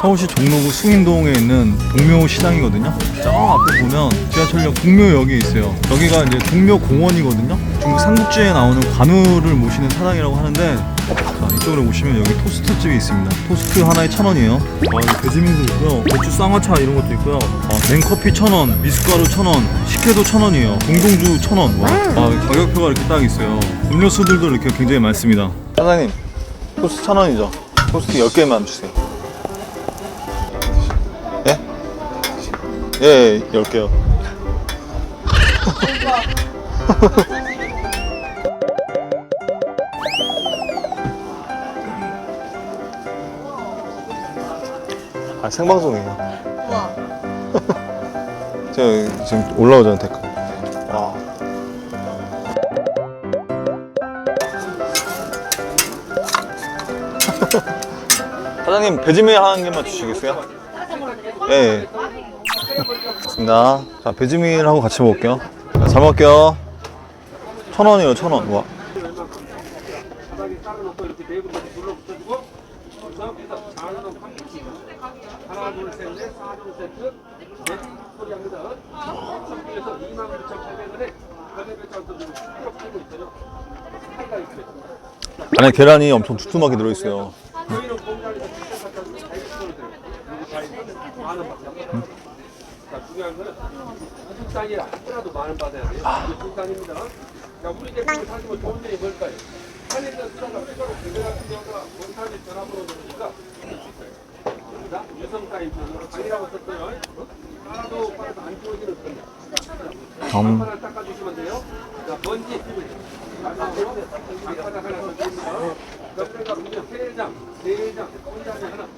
서울시 종로구 숭인동에 있는 동묘 시장이거든요. 저 앞에 보면 지하철역 동묘역이 있어요. 여기가 이제 동묘 공원이거든요. 중국 삼국지에 나오는 관우를 모시는 사당이라고 하는데 자, 이쪽으로 오시면 여기 토스트 집이 있습니다. 토스트 하나에 천 원이에요. 아, 여기 배지민도 있고요. 고추 쌍화차 이런 것도 있고요. 아, 냉커피 천 원, 미숫가루 천 원, 식혜도 천 원이에요. 공동주 천 원. 와, 아, 가격표가 이렇게 딱 있어요. 음료수들도 이렇게 굉장히 많습니다. 사장님, 토스트 천 원이죠? 토스트 10개만 주세요. 예, 예 10개요. 아, 생방송이에요. 우와. 저 지금 올라오잖아요, 댓글. 와. 사장님, 배지밀 한 개만 주시겠어요? 예. 예. 좋습니다. 자, 배지밀하고 같이 먹을게요. 자, 잘 먹을게요. 천 원이에요, 천 원. 와. 바닥에 깔아놓고 이렇게 네 군데 눌러 붙여주고 여기서 장으로 하나 둘셋넷 사종 세트 넷 소리합니다. 그래서 29,800원에 가격에 짠도 지금 실제로 팔고 있어요. 팔가 있어요. 안에 계란이 엄청 두툼하게 들어있어요. 저희는 공장에서 직접 갖다 주고 다 있어요. 여기 다 있어요. 만원 받요 자, 중요한 거는 국산이라 하더라도 만원 받아야 돼요. 이게 국산입니다. 자, 우리 제품을 사시면 좋은 점이 뭘까요? 있는 수라가 필요로 배달 같은 경우가 원산지 전화번호 누르니까. 여기다 유성 타입 아니라고 썼어요. 하나도 빨아도 안 지워지는 겁니다. 음. 하나 닦아주시면 돼요. 자, 먼지 앞바닥 하나 더 드립니다. 옆에가 보면 세 장, 네 장, 건장이 하나,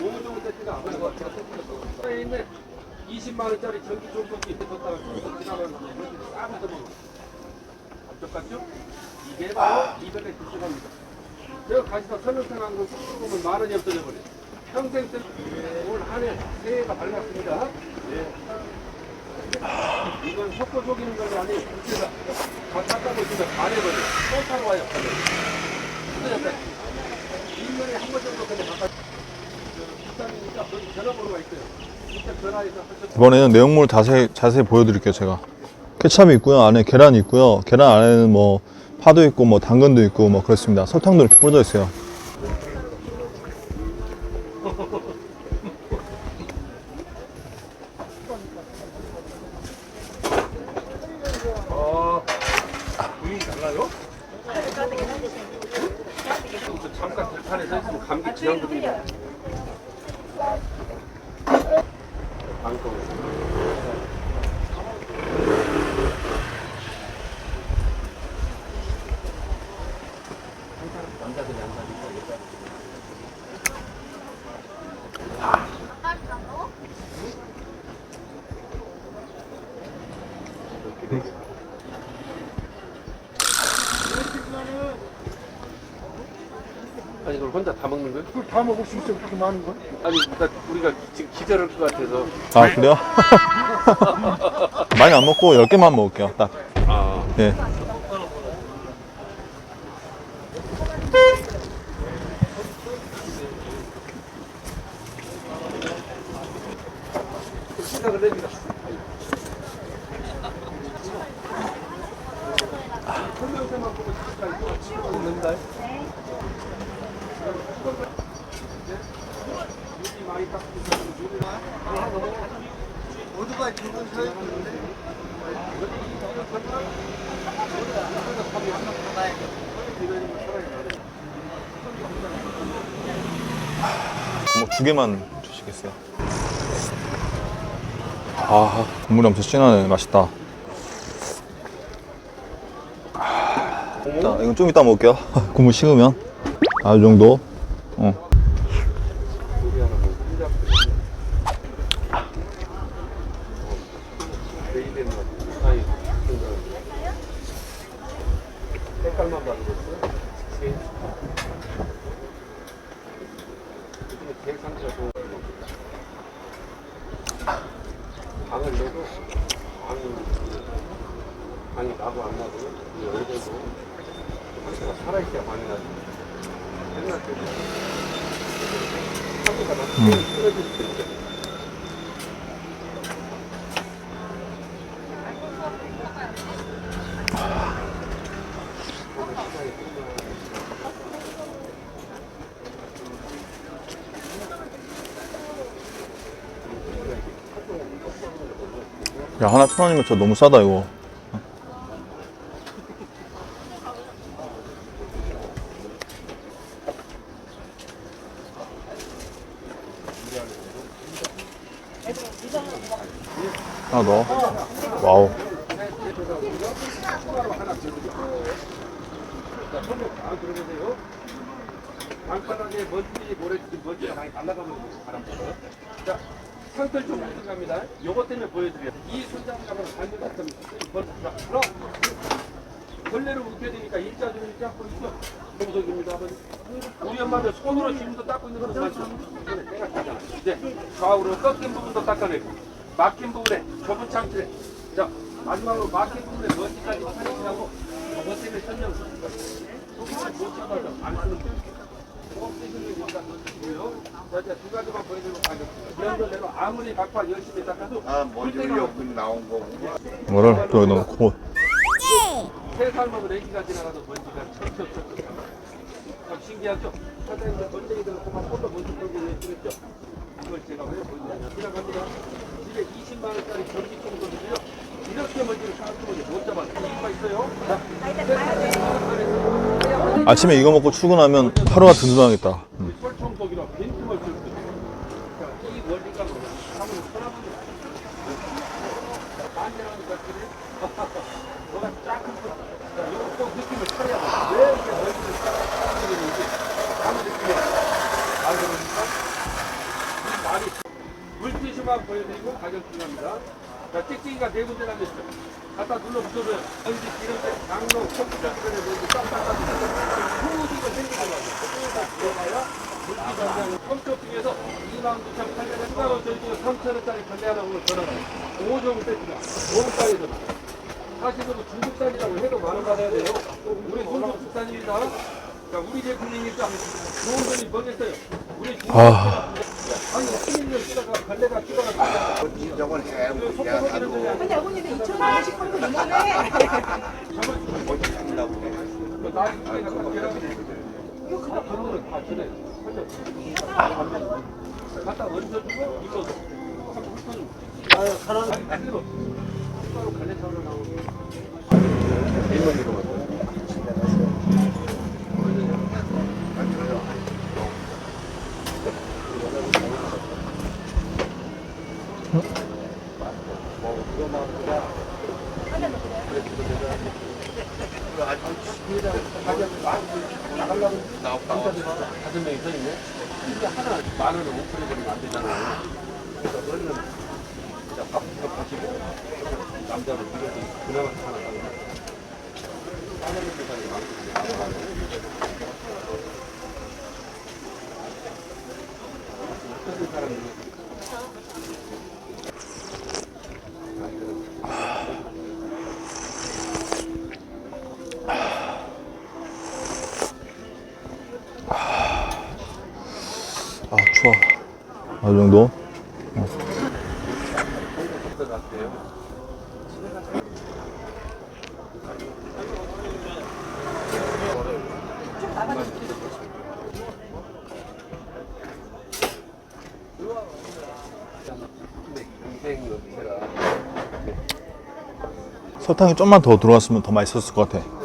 5종 세트가 하나가 제가 에 있는 20만 원짜리 전기 뒀다가 계속 지나가는 거지 싸면서 먹는 감쪽 같죠? 이게 바로 200에 주시갑니다. 제가 가시다 설명상한 거 쑥쑥 보면 만 원이 없어져 버려요. 평생 쓸올 한해 새해가 밝았습니다. 예. 이건 속고 속이는 것이 아니에요. 국제가 다 닦아고 있으면 반해버려. 또 타고 와요. 1년에 한 번 정도 그냥 바꿔. 비싸니까 거기 전화번호가 있어요. 이번에는 내용물 자세히, 자세히 보여드릴게요, 제가. 케찹이 있고요. 안에 계란이 있고요. 계란 안에는 뭐 파도 있고 뭐 당근도 있고 뭐 그렇습니다. 설탕도 이렇게 뿌려져 있어요. 어, 잠깐 들판에 서 있으면 감기 지향됩 아니 이걸 혼자 다 먹는 거예요? 그걸 다 먹을 수 있어 그렇게 많은 거? 아니 나 우리가 지금 기절할 것 같아서 아, 그래요? 많이 안 먹고 10개만 먹을게요, 딱. 아 예. 생각을 해봅니다. 설명서만 보고 잠깐 있는다. 여기 많이 깎고 모두가 두분 서 있는데 뭐 두 개만 주시겠어요? 아, 국물이 엄청 진하네. 맛있다. 아, 자, 이건 좀 이따 먹을게요. 국물 식으면. 아, 이 정도. 어. 베이된 거. 아니, 색깔만 다른 거였어요? 네. 요즘에 계획 상태가 좋은 거 방을 내도 방이, 방이 나고 안 나고 이 얼굴도 야 하나 천 원이면 진짜 너무 싸다 이거 하나 넣어 와우 자, 손목 다 들어보세요. 방바닥에 먼지, 모래, 먼지가 많이 날아가면 바람처럼. 자, 상털 좀 들어갑니다. 요것 때문에 보여드려요. 이 손잡이가 반대 하나, 걸레로 묶여야 되니까 일자주를 잡고 있죠. 동석입니다. 아버지. 우리 엄마들 손으로 지금도 닦고 있는 거 맞죠? 때가 차잖아. 이제 좌우로 꺾인 부분도 닦아내고 막힌 부분에 좁은 창틀에 자 마지막으로 막힌 부분에 먼지까지 살인하고 저것 때문에 설명 못 잡아서 안 쓰는 꼭 쓰시는 게 여기다 넣으시고요. 자, 이제 두 가지만 보여드리면 가겠습니다. 이런 대로 아무리 각파 열심히 닦아도 아, 먼지 흘렸군 나온 거. 뭐를 또 넣고 세살 먹은 애기가 지나가도 먼지가 척척척 참 신기하죠? 사장님들 번쟁이들 그만 홀로 먼지 끌고 내시겠죠? 이걸 제가 왜 보여드리냐 지나갑니다 집에 20만 원짜리 전기 청소기를요. 이렇게 먼지를 깔끔하게 못 잡아요. 이유가 있어요? 자, 아침에 이거 먹고 출근하면 하루가 든든하겠다. 음. 솔 청소기로 빈틈을 쓸수 있어요. 자, 이 원리가 뭐냐? 사무실 편하군요. 반대라는 것들이 뭐가 작은 거. 자, 이거 꼭 느낌을 차려야 돼. 왜 이렇게 멀리를 따라가는지 아무 느낌이 안이 말이 물티슈만 보여드리고 가격 중요합니다. 자, 찍찍이가 네 군데 남았죠. 갖다 눌러 붙여줘요. 먼지, 기름때, 장로, 컴퓨터 주변에 먼지 싹싹 후지가 생기는 거죠. 그쪽에다 들어가야 물티 전장을 컴퓨터 중에서 29,800원 추가로 저희가 3,000원짜리 판매 하나 오늘 전화가 5종 세트가 5원짜리 전화. 사실은 중국산이라고 해도 만원 받아야 돼요. 우리 중국산입니다. 자, 우리 제품이니까 좋은 돈이 뭐겠어요? 우리 아. 아니, 11 근데 어머니는 2,000원씩 하는 거 이만해. 이거 갖다 걸으면 다 전에 갖다 얹어주고 이거 아유 사람 그대로 바로 갈래차로 나오는 다섯 명이 서 있네. 이게 하나 만 원을 못 풀어버리면 안 되잖아요. 그래서 너는 진짜 밥부터 가시고 남자는 이것도 그나마 하나 가고. 하나는 세상이 많거든요. 어떤 사람들은 추워 아 정도? 설탕이 좀만 더 들어갔으면 더 맛있었을 것 같아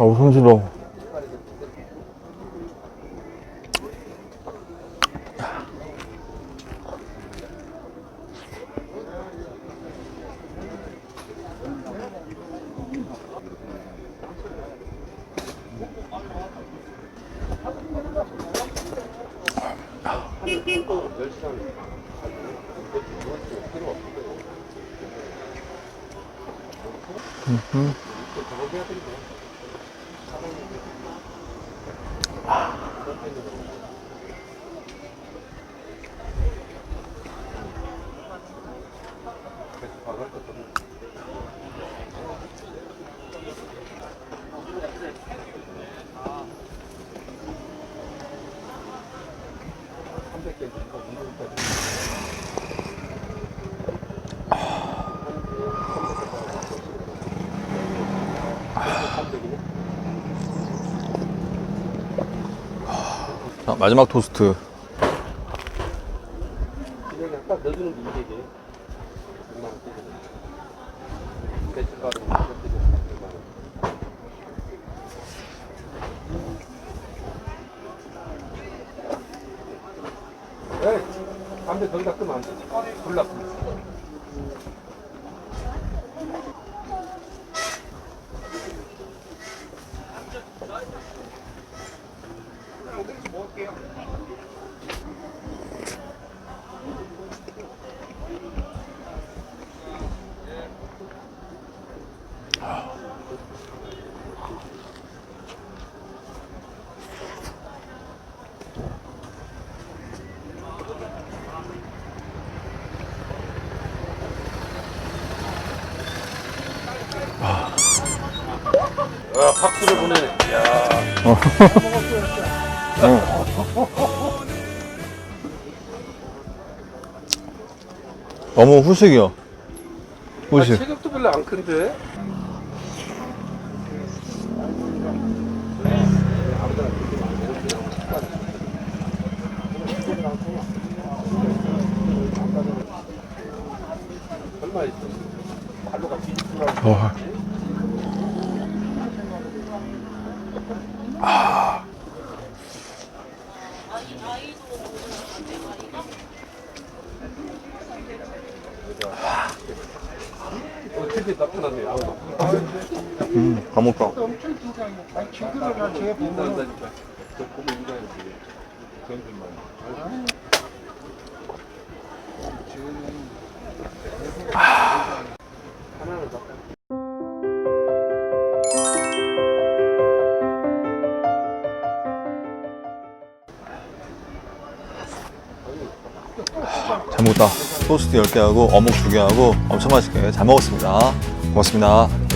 어우 손질러 Mm-hmm. 좀 얼마나. 에이, 담배 거기다 끄면 안 돼. 불나. 아, 박수를 보내네. 야. 너무 후식이요. 아, 후식. 체격도 별로 안 큰데? 얼마 있어? 발로가 비리구나. 와. 어, TV 나타났네. 아우. 저 인사해야지. 더. 잘 먹었다. 토스트 10개 하고 어묵 2개 하고 엄청 맛있게 잘 먹었습니다. 고맙습니다.